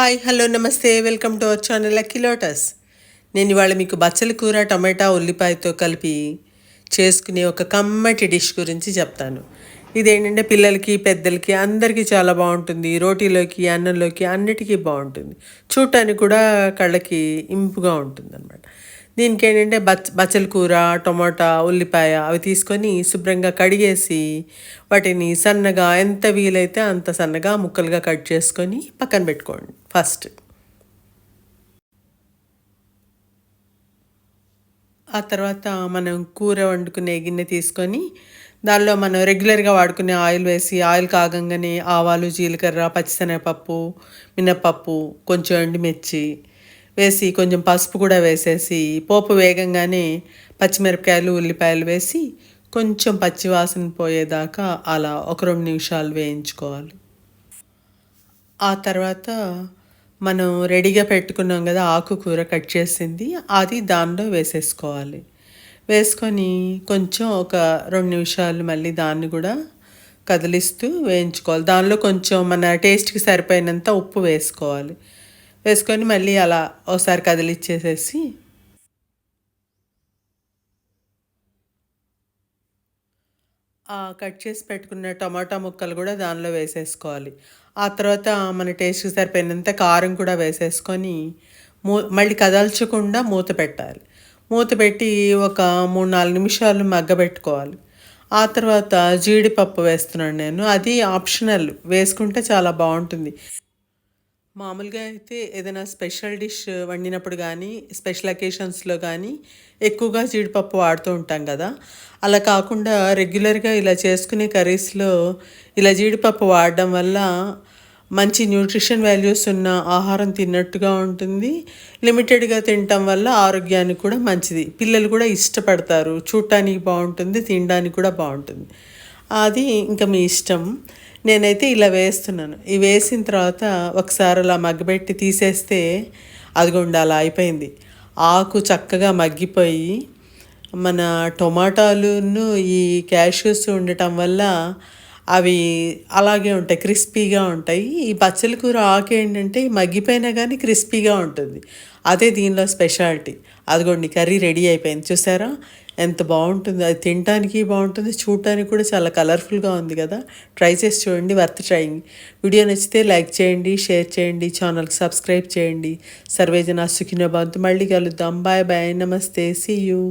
Hi hello నమస్తే welcome to our channel lucky lotus. నేను ఇవాళ మీకు బచ్చల కూర టమాటా ఉల్లిపాయతో కలిపి చేసుకునే ఒక కమ్మటి డిష్ గురించి చెప్తాను. ఇదేంటంటే పిల్లలకి పెద్దలకి అందరికీ చాలా బాగుంటుంది. రోటీలోకి అన్నంలోకి అన్నిటికీ బాగుంటుంది. చూడటానికి కూడా కళ్ళకి ఇంపుగా ఉంటుంది అనమాట దీనికి ఏంటంటే బచ్చ బచ్చల కూర టొమాటా ఉల్లిపాయ అవి తీసుకొని శుభ్రంగా కడిగేసి వాటిని సన్నగా ఎంత వీలైతే అంత సన్నగా ముక్కలుగా కట్ చేసుకొని పక్కన పెట్టుకోండి ఫస్ట్. ఆ తర్వాత మనం కూర వండుకునే గిన్నె తీసుకొని దానిలో మనం రెగ్యులర్గా వాడుకునే ఆయిల్ వేసి ఆయిల్ కాగంగానే ఆవాలు జీలకర్ర పచ్చిశనగపప్పు మినపప్పు కొంచెం ఎండుమిర్చి వేసి కొంచెం పసుపు కూడా వేసేసి పోపు వేగంగానే పచ్చిమిరపకాయలు ఉల్లిపాయలు వేసి కొంచెం పచ్చివాసన పోయేదాకా అలా ఒక రెండు నిమిషాలు వేయించుకోవాలి. ఆ తర్వాత మనం రెడీగా పెట్టుకున్నాం కదా ఆకుకూర కట్ చేసింది అది దానిలో వేసేసుకోవాలి. వేసుకొని కొంచెం ఒక రెండు నిమిషాలు మళ్ళీ దాన్ని కూడా కదిలిస్తూ వేయించుకోవాలి. దానిలో కొంచెం మన టేస్ట్కి సరిపోయినంత ఉప్పు వేసుకోవాలి. వేసుకొని మళ్ళీ అలా ఒకసారి కదిలిచ్చేసేసి కట్ చేసి పెట్టుకున్న టమాటా ముక్కలు కూడా దానిలో వేసేసుకోవాలి. ఆ తర్వాత మన టేస్ట్కి సరిపోయినంత కారం కూడా వేసేసుకొని మూ మళ్ళీ కదల్చకుండా మూత పెట్టాలి. మూత పెట్టి ఒక మూడు నాలుగు నిమిషాలు మగ్గబెట్టుకోవాలి. ఆ తర్వాత జీడిపప్పు వేస్తున్నాను నేను. అది ఆప్షనల్. వేసుకుంటే చాలా బాగుంటుంది. మామూలుగా అయితే ఏదైనా స్పెషల్ డిష్ వండినప్పుడు కానీ స్పెషల్ అకేషన్స్లో కానీ ఎక్కువగా జీడిపప్పు వాడుతూ ఉంటాం కదా. అలా కాకుండా రెగ్యులర్గా ఇలా చేసుకునే కర్రీస్లో ఇలా జీడిపప్పు వాడడం వల్ల మంచి న్యూట్రిషన్ వాల్యూస్ ఉన్న ఆహారం తిన్నట్టుగా ఉంటుంది. లిమిటెడ్గా తినటం వల్ల ఆరోగ్యానికి కూడా మంచిది. పిల్లలు కూడా ఇష్టపడతారు. చూడటానికి బాగుంటుంది తినడానికి కూడా బాగుంటుంది. అది ఇంకా మీ ఇష్టం. నేనైతే ఇలా వేస్తున్నాను. ఇవి వేసిన తర్వాత ఒకసారి అలా మగ్గబెట్టి తీసేస్తే అదిగోండి అలా అయిపోయింది. ఆకు చక్కగా మగ్గిపోయి మన టొమాటోలును ఈ క్యాష్యూస్ ఉండటం వల్ల అవి అలాగే ఉంటాయి క్రిస్పీగా ఉంటాయి. ఈ పచ్చల కూర ఆకు ఏంటంటే మగ్గిపోయినా కానీ క్రిస్పీగా ఉంటుంది. అదే దీనిలో స్పెషాలిటీ. అదిగోండి కర్రీ రెడీ అయిపోయింది. చూసారా? ఎంత బాగుంటుంది. అది తినడానికి బాగుంటుంది చూడటానికి కూడా చాలా కలర్ఫుల్గా ఉంది కదా. ట్రై చేసి చూడండి వర్త్ ట్రైయింగ్ వీడియో నచ్చితే లైక్ చేయండి షేర్ చేయండి ఛానల్కి సబ్స్క్రైబ్ చేయండి. సర్వేజన సుఖినో మళ్ళీ కలుద్దాం. బాయ్ బాయ్ నమస్తే. See you